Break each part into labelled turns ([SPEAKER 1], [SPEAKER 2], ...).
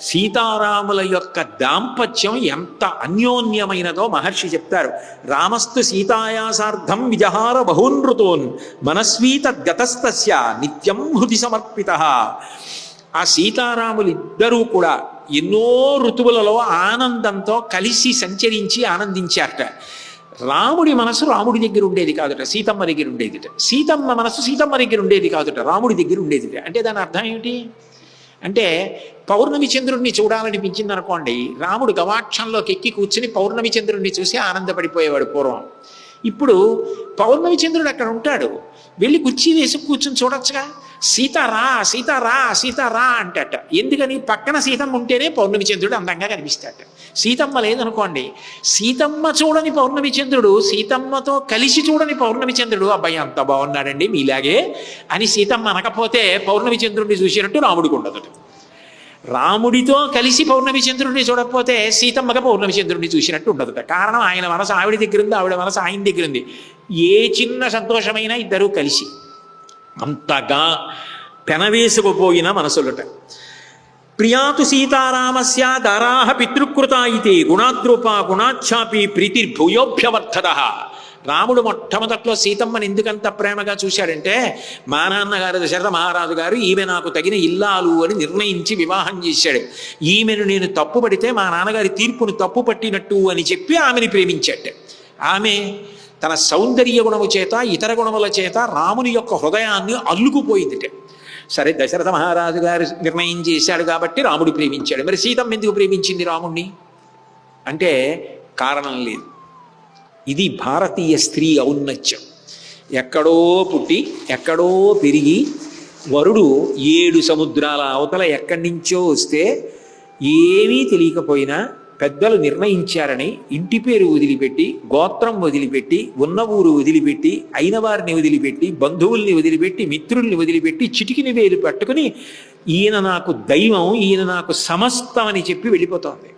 [SPEAKER 1] సీతారాముల యొక్క దాంపత్యం ఎంత అన్యోన్యమైనదో మహర్షి చెప్తారు. రామస్తు సీతాయాసార్థం విజహార బహూనృతోన్ మనస్వీత గతస్తస్య నిత్యం హృది సమర్పిత. ఆ సీతారాములు ఇద్దరూ కూడా ఎన్నో ఋతువులలో ఆనందంతో కలిసి సంచరించి ఆనందించారట. రాముడి మనసు రాముడి దగ్గర ఉండేది కాదుట సీతమ్మ దగ్గర ఉండేదిట. సీతమ్మ మనసు సీతమ్మ దగ్గర ఉండేది కాదుట రాముడి దగ్గర ఉండేదిట. అంటే దాని అర్థం ఏమిటి? అంటే పౌర్ణమి చంద్రుడిని చూడాలనిపించింది అనుకోండి రాముడు గవాక్షంలోకి ఎక్కి కూర్చుని పౌర్ణమి చంద్రుడిని చూసి ఆనందపడిపోయేవాడు పూర్వం. ఇప్పుడు పౌర్ణమి చంద్రుడు అక్కడ ఉంటాడు. వెళ్ళి కుర్చీ వేసి కూర్చుని చూడొచ్చుగా? సీతారా సీతారా సీతారా అంటట. ఎందుకని? పక్కన సీతమ్మ ఉంటేనే పౌర్ణమి చంద్రుడు అందంగా కనిపిస్తాడు. సీతమ్మ లేదనుకోండి. సీతమ్మ చూడని పౌర్ణమి చంద్రుడు సీతమ్మతో కలిసి చూడని పౌర్ణమి చంద్రుడు అబ్బాయి అంత బాగున్నాడండి మీలాగే అని సీతమ్మ అనకపోతే పౌర్ణమి చంద్రుడిని చూసినట్టు రాముడికి ఉండదు. రాముడితో కలిసి పౌర్ణమి చంద్రుడిని చూడకపోతే సీతమ్మగా పౌర్ణమి చంద్రుడిని చూసినట్టు ఉండదు. కారణం ఆయన మనసు ఆవిడ దగ్గర ఉంది ఆవిడ మనసు ఆయన దగ్గర ఉంది. ఏ చిన్న సంతోషమైనా ఇద్దరూ కలిసి అంతగా పెనవేసుకుపోయిన మనసులుట. ప్రియాతు సీతారామస్య దారాహ పితృకృత ఇది గుణాద్రూప గుణాఛాపి ప్రీతిర్భూయోభ్యవర్ధద రాముడు మొట్టమొదట్లో సీతమ్మని ఎందుకంత ప్రేమగా చూశాడంటే మా నాన్నగారు దశరథ మహారాజు గారు ఈమె నాకు తగిన ఇల్లాలు అని నిర్ణయించి వివాహం చేశాడు. ఈమెను నేను తప్పుపడితే మా నాన్నగారి తీర్పును తప్పు పట్టినట్టు అని చెప్పి ఆమెని ప్రేమించాడు. ఆమె తన సౌందర్య గుణము చేత ఇతర గుణముల చేత రాముని యొక్క హృదయాన్ని అల్లుకుపోయిందిట. సరే దశరథ మహారాజు గారు నిర్ణయం చేశాడు కాబట్టి రాముడు ప్రేమించాడు. మరి సీతమ్మ ఎందుకు ప్రేమించింది రాముణ్ణి? అంటే కారణం లేదు. ఇది భారతీయ స్త్రీ ఔన్నత్యం. ఎక్కడో పుట్టి ఎక్కడో పెరిగి వరుడు ఏడు సముద్రాల అవతల ఎక్కడి నుంచో వస్తే ఏమీ తెలియకపోయినా పెద్దలు నిర్ణయించారని ఇంటి పేరు వదిలిపెట్టి గోత్రం వదిలిపెట్టి ఉన్న ఊరు వదిలిపెట్టి అయిన వారిని వదిలిపెట్టి బంధువుల్ని వదిలిపెట్టి మిత్రుల్ని వదిలిపెట్టి చిటికిని వేలు పట్టుకుని ఈయన నాకు దైవం ఈయన నాకు సమస్తం అని చెప్పి వెళ్ళిపోతోంది.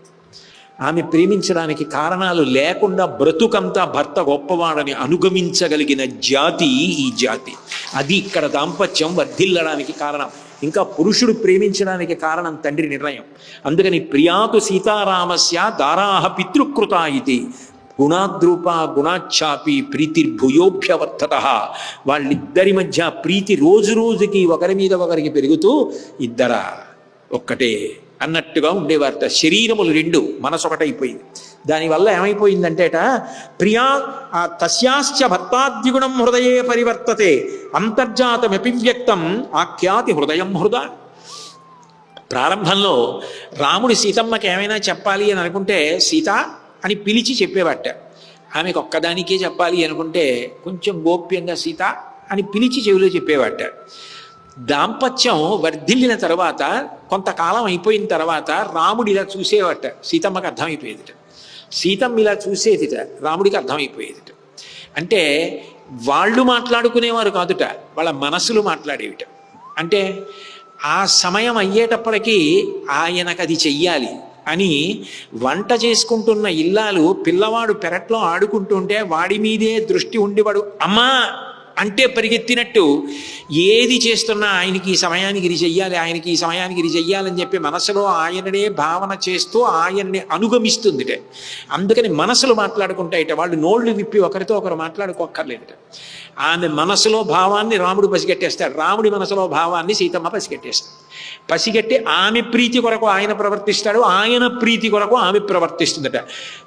[SPEAKER 1] ఆమె ప్రేమించడానికి కారణాలు లేకుండా బ్రతుకంతా భర్త గొప్పవాడని అనుగమించగలిగిన జాతి ఈ జాతి. అది ఇక్కడ దాంపత్యం వర్ధిల్లడానికి కారణం. ఇంకా పురుషుడు ప్రేమించడానికి కారణం తండ్రి నిర్ణయం. అందుకని ప్రియాతు సీతారామస్య దారాహ పితృకృత ఇది. గుణాద్రూప గుణాఛాపి ప్రీతిర్భూయోభ్యవర్ధత. వాళ్ళిద్దరి మధ్య ప్రీతి రోజు రోజుకి ఒకరి మీద ఒకరికి పెరుగుతూ ఇద్దరా ఒక్కటే. అన్నట్టుగా ఉండేవారట శరీరములు రెండు మనసు ఒకటైపోయింది దానివల్ల ఏమైపోయిందంటేట ప్రియా ఆ తస్యాశ్చ భర్తాద్యుగుణం హృదయే పరివర్తతే అంతర్జాతమపి వ్యక్తం ఆఖ్యాతి హృదయం హృద. ప్రారంభంలో రాముడి సీతమ్మకి ఏమైనా చెప్పాలి అని అనుకుంటే సీత అని పిలిచి చెప్పేవాట. ఆమెకు ఒక్కదానికే చెప్పాలి అనుకుంటే కొంచెం గోప్యంగా సీత అని పిలిచి చెవిలో చెప్పేవాట. దాంపత్యం వర్ధిల్లిన తర్వాత కొంతకాలం అయిపోయిన తర్వాత రాముడు ఇలా చూసేవాట. సీతమ్మకి అర్థమైపోయేదిట. సీతమ్మ ఇలా చూసేదిట. రాముడికి అర్థమైపోయేదిట. అంటే వాళ్ళు మాట్లాడుకునేవారు కాదుట. వాళ్ళ మనసులు మాట్లాడేవిట. అంటే ఆ సమయం అయ్యేటప్పటికీ ఆయనకు అది చెయ్యాలి అని వంట చేసుకుంటున్న ఇల్లాలు పిల్లవాడు పెరట్లో ఆడుకుంటుంటే వాడి మీదే దృష్టి ఉండేవాడు అమ్మా! అంటే పరిగెత్తినట్టు ఏది చేస్తున్నా ఆయనకి ఈ సమయానికి ఇది చెయ్యాలి ఆయనకి ఈ సమయానికి ఇది చెయ్యాలని చెప్పి మనసులో ఆయననే భావన చేస్తూ ఆయన్ని అనుగమిస్తుందిట. అందుకని మనసులు మాట్లాడుకుంటాయిట వాళ్ళు నోళ్ళు విప్పి ఒకరితో ఒకరు మాట్లాడుకోక్కర్లేదుట. ఆమె మనసులో భావాన్ని రాముడు పసిగట్టేస్తాడు. రాముడి మనసులో భావాన్ని సీతమ్మ పసిగట్టేస్తాడు పసిగట్టి ఆమె ప్రీతి కొరకు ఆయన ప్రవర్తిస్తాడు ఆయన ప్రీతి కొరకు ఆమె ప్రవర్తిస్తుందట.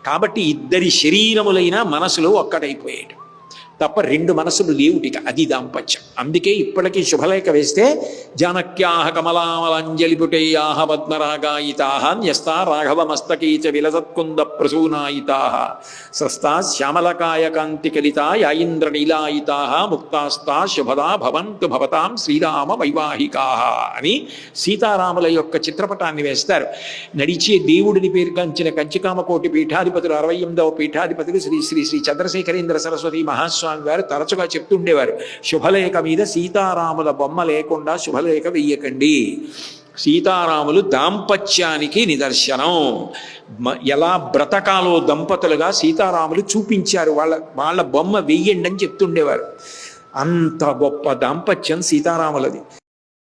[SPEAKER 1] కాబట్టి ఇద్దరి శరీరములైన మనసులు ఒక్కటైపోయాడు తప్ప రెండు మనసులు లేవుటిక అది దాంపత్యం అందుకే ఇప్పటికీ శుభలేఖ వేస్తే జానక్యాహ కమలామలంజలిపుటేయాహ పద్మరాగాయితాహ న్యస్తా రాఘవ మస్తకీచ విలసత్కుంద ప్రసూనాయితాహ స్రస్తా శ్యామలకాయ కాంతి కలితా యాయింద్ర నీలాయితాహ ముక్తాస్తా శుభదా భవంతు భవతాం శ్రీరామ వైవాహికాహ అని సీతారాముల యొక్క చిత్రపటాన్ని వేస్తారు. నడిచే దేవుడిని పేరుగాంచిన కంచికామకోటి పీఠాధిపతులు అరవై ఎనిమిదవ పీఠాధిపతులు శ్రీ శ్రీ శ్రీ చంద్రశేఖరేంద్ర సరస్వతి మహాస్వామి వారు తరచుగా చెప్తుండేవారు శుభలేఖ మీద సీతారాముల బొమ్మ లేకుండా శుభలేఖ వెయ్యకండి. సీతారాములు దాంపత్యానికి నిదర్శనం. ఎలా బ్రతకాలో దంపతులుగా సీతారాములు చూపించారు. వాళ్ళ వాళ్ళ బొమ్మ వెయ్యండి అని చెప్తుండేవారు. అంత గొప్ప దాంపత్యం సీతారాములది.